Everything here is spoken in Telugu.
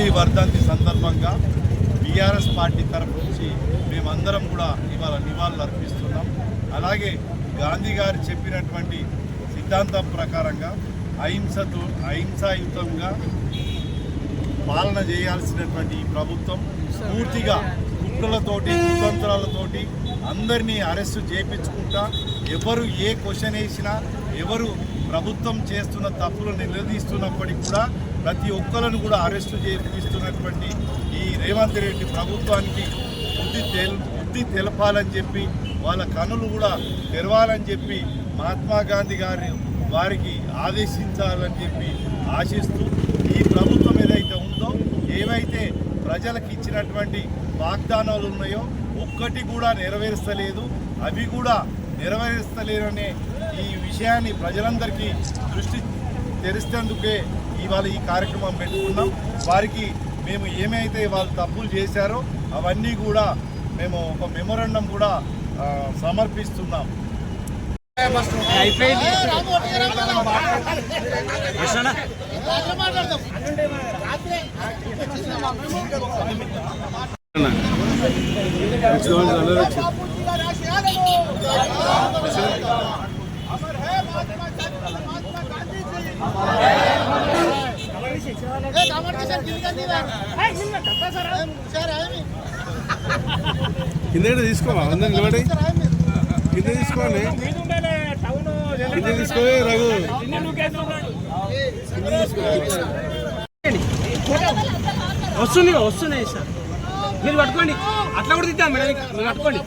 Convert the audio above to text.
గాంధీ వర్ధంతి సందర్భంగా బీఆర్ఎస్ పార్టీ తరఫు నుంచి మేమందరం కూడా ఇవాళ నివాళులు అర్పిస్తున్నాం. అలాగే గాంధీ గారు చెప్పినటువంటి సిద్ధాంతం ప్రకారంగా అహింసతో అహింసాయుతంగా పాలన చేయాల్సినటువంటి ఈ ప్రభుత్వం పూర్తిగా కుట్రలతోటి కుతంత్రాలతోటి అందరినీ అరెస్టు చేపించుకుంటా ఎవరు ఏ క్వశ్చన్ వేసినా ఎవరు ప్రభుత్వం చేస్తున్న తప్పులు నిలదీస్తున్నప్పటికీ కూడా ప్రతి ఒక్కరిని కూడా అరెస్టు చేపిస్తున్నటువంటి ఈ రేవంత్ రెడ్డి ప్రభుత్వానికి బుద్ధి తెల్ బుద్ధి తెలపాలని చెప్పి వాళ్ళ కనులు కూడా తెరవాలని చెప్పి మహాత్మా గాంధీ గారి వారికి ఆదేశించాలని చెప్పి ఆశిస్తూ ఈ ప్రభుత్వం ఏదైతే ఉందో ఏవైతే ప్రజలకు ఇచ్చినటువంటి వాగ్దానాలు ఉన్నాయో ఒక్కటి కూడా నెరవేర్చలేదు అవి కూడా నెరవేర్చలేరనే ఈ విషయాన్ని ప్రజలందరికీ దృష్టి తెరిస్తేందుకే ఇవాళ ఈ కార్యక్రమం పెట్టుకున్నాం. వారికి మేము ఏమైతే వాళ్ళు తప్పులు చేశారో అవన్నీ కూడా మేము ఒక మెమోరండం కూడా సమర్పిస్తున్నాం. అయిపోయింది. కింద తీసుకోవా? అందరు నిలబడి. కింద తీసుకోండి కింద తీసుకోవే రఘు. వస్తుంది వస్తున్నాయి సార్. మీరు పట్టుకోండి. అట్లా కూడా తిద్దాం మేడం. మీరు పట్టుకోండి.